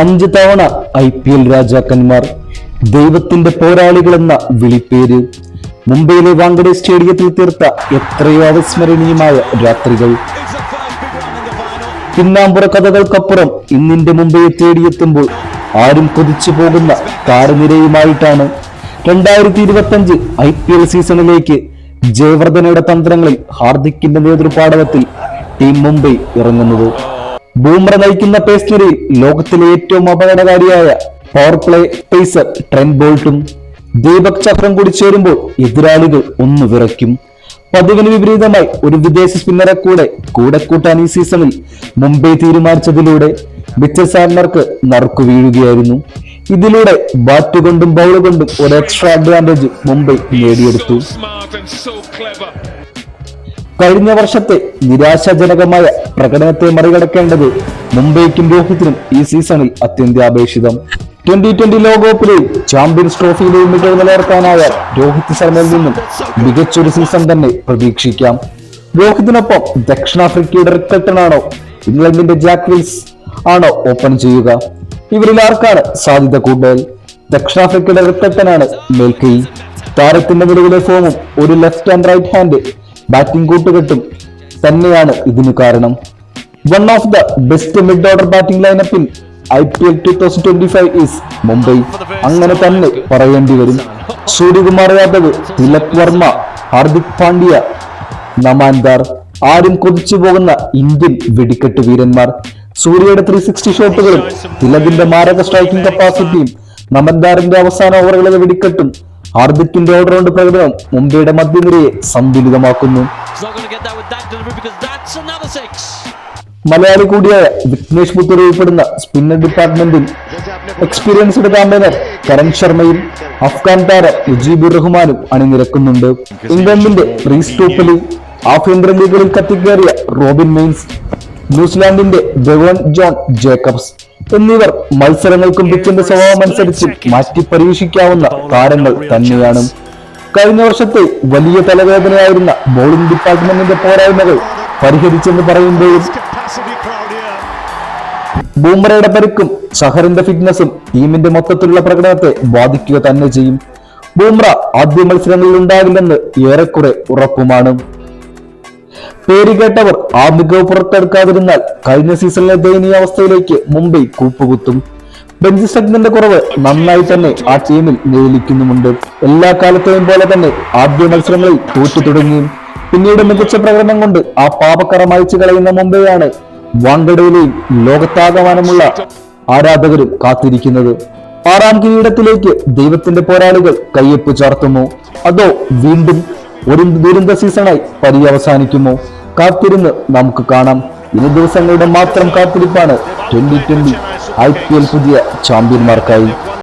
അഞ്ച് തവണ I P L രാജാക്കന്മാർ ദൈവത്തിന്റെ പോരാളികളെന്ന വിളിപ്പേര്. മുംബൈയിലെ വാങ്കഡെ സ്റ്റേഡിയത്തിൽ തീർത്ത എത്രയോ അവിസ്മരണീയമായ രാത്രികൾ. പിന്നാമ്പുറ കഥകൾക്കപ്പുറം ഇന്നിന്റെ മുംബൈയെ തേടിയെത്തുമ്പോൾ ആരും കൊതിച്ചു പോകുന്ന താരനിരയുമായിട്ടാണ് രണ്ടായിരത്തി ഇരുപത്തി അഞ്ച് ഐ പി എൽ സീസണിലേക്ക് ജയവർദ്ധനയുടെ തന്ത്രങ്ങളിൽ ഹാർദിക്കിന്റെ നേതൃപാടവത്തിൽ ടീം മുംബൈ ഇറങ്ങുന്നത്. ബൂമ്ര നയിക്കുന്ന പേസ് ലോകത്തിലെ ഏറ്റവും അപകടകാരിയായ പവർ പ്ലേ പേസർ ട്രെൻ ബോൾട്ടും ദീപക് ചക്രം കൂടി ചേരുമ്പോൾ എതിരാളികൾ ഒന്ന് വിറയ്ക്കും. പതിവിന് വിപരീതമായി ഒരു വിദേശ സ്പിന്നറെ കൂടെ കൂടെ കൂട്ടാൻ ഈ സീസണിൽ മുംബൈ തീരുമാനിച്ചതിലൂടെ മിച്ചൽ സാറിനർക്ക് നറുക്കു വീഴുകയായിരുന്നു. ഇതിലൂടെ ബാറ്റ് കൊണ്ടും ബൗൾ കൊണ്ടും ഒരു എക്സ്ട്രാ അഡ്വാന്റേജ് മുംബൈ നേടിയെടുത്തു. കഴിഞ്ഞ വർഷത്തെ നിരാശാജനകമായ പ്രകടനത്തെ മറികടക്കേണ്ടത് മുംബൈക്കും രോഹിത്തിനും ഈ സീസണിൽ അത്യന്താപേക്ഷിതം. ട്വന്റി ട്വന്റി ലോകകപ്പിലെയും ചാമ്പ്യൻസ് ട്രോഫിയിലെയും മികവ് നിലനിർത്താനായ രോഹിത് ശർമ്മയിൽ നിന്നും മികച്ചൊരു സീസൺ തന്നെ പ്രതീക്ഷിക്കാം. രോഹിത്തിനൊപ്പം ദക്ഷിണാഫ്രിക്കയുടെ റിക്കട്ടനാണോ ഇംഗ്ലണ്ടിന്റെ ജാക്ക് വിൽസ് ആണോ ഓപ്പൺ ചെയ്യുക? ഇവരിൽ ആർക്കാണ് സാധ്യത കൂടുതൽ? ദക്ഷിണാഫ്രിക്കയുടെ റിക്കട്ടനാണ് മേൽക്കൈ. താരത്തിന്റെ നിലവിലെ ഫോമും ഒരു left and right hand batting കൂട്ടുകെട്ടും തന്നെയാണ് ഇതിനു കാരണം. One of the best mid order batting ലൈനപ്പിൽ I P L two thousand twenty five is Mumbai അങ്ങനെ തന്നെ പറയേണ്ടി വരും. സൂര്യകുമാർ യാദവ് തിലക് വർമ്മ ഹാർദിക് പാണ്ഡ്യ നമാൻദാർ ആരും കൊതിച്ചു പോകുന്ന ഇന്ത്യൻ വെടിക്കെട്ട് വീരന്മാർ. സൂര്യയുടെ ത്രീ സിക്സ്റ്റി ഷോട്ടുകളും തിലകിന്റെ മാരക സ്ട്രൈക്കിംഗ് കപ്പാസിറ്റിയും നമൻദാറിന്റെ അവസാന ഓവറുകളിലെ വെടിക്കെട്ടും ഹാർദിക്കിന്റെ ഓൾറൗണ്ട് പ്രകടനം മുംബൈയുടെ മധ്യനിരയെ സന്തുലിതമാക്കുന്നു. മലയാളി കൂടിയായ വിഘ്നേഷ് പുത്തൂർ ഉൾപ്പെടുന്ന സ്പിന്നർ ഡിപ്പാർട്ട്മെന്റിൽ എക്സ്പീരിയൻസ്ഡ് ക്യാമ്പയിനർ കരൺ ശർമ്മയും അഫ്ഗാൻ താരം മുജീബുർ റഹ്മാനും അണിനിരക്കുന്നുണ്ട് ഇംഗ്ലണ്ടിന്റെ റീസ് സ്റ്റോപ്പിലും ആഭ്യന്തര ലീഗുകളിൽ കത്തിക്കേറിയ റോബിൻ മെയിൻസ് ന്യൂസിലാൻഡിന്റെ ഡെവോൺ ജോൺ ജേക്കബ്സ് എന്നിവർ മത്സരങ്ങൾക്കും പിച്ചിന്റെ സ്വഭാവം അനുസരിച്ച് മാറ്റി പരീക്ഷിക്കാവുന്ന താരങ്ങൾ തന്നെയാണ് കഴിഞ്ഞ വർഷത്തെ വലിയ തലവേദനയായിരുന്ന ബോളിംഗ് ഡിപ്പാർട്ട്മെന്റിന്റെ പോരായ്മകൾ പരിഹരിച്ചെന്ന് പറയുമ്പോഴും. ബൂമറയുടെ പരിക്കും ഷഹറിന്റെ ഫിറ്റ്നസും ടീമിന്റെ മൊത്തത്തിലുള്ള പ്രകടനത്തെ ബാധിക്കുക തന്നെ ചെയ്യും ബൂമ്ര ആദ്യ മത്സരങ്ങളിൽ ഉണ്ടാകില്ലെന്ന് ഏറെക്കുറെ ഉറപ്പുമാണ് പേരുകേട്ടവർ ആ മികവ് പുറത്തെടുക്കാതിരുന്നാൽ കഴിഞ്ഞ സീസണിലെ ദയനീയ അവസ്ഥയിലേക്ക് മുംബൈ കൂപ്പുകുത്തും. ബെഞ്ച് സെഗ്മെന്റ് കുറവ് നന്നായി തന്നെ ആ ടീമിൽ നിഴലിക്കുന്നുമുണ്ട് എല്ലാ കാലത്തെയും പോലെ തന്നെ ആദ്യ മത്സരങ്ങളിൽ തോറ്റു തുടങ്ങിയും പിന്നീട് മികച്ച പ്രകടനം കൊണ്ട് ആ പാപക്കറ മായ്ച്ചു കളയുന്ന മുംബൈയാണ് വാങ്കഡയിലെയും ലോകത്താകമാനമുള്ള ആരാധകരും കാത്തിരിക്കുന്നത്. ആറാം കിരീടത്തിലേക്ക് ദൈവത്തിന്റെ പോരാളികൾ കയ്യൊപ്പ് ചാർത്തുമോ? അതോ വീണ്ടും ഒരു ദുരന്ത സീസണായി പര്യവസാനിക്കുമോ കാത്തിരുന്ന് നമുക്ക് കാണാം. ഇനി ദിവസങ്ങളുടെ മാത്രം കാത്തിരിപ്പാണ് twenty twenty I P L പുതിയ ചാമ്പ്യന്മാർക്കായി.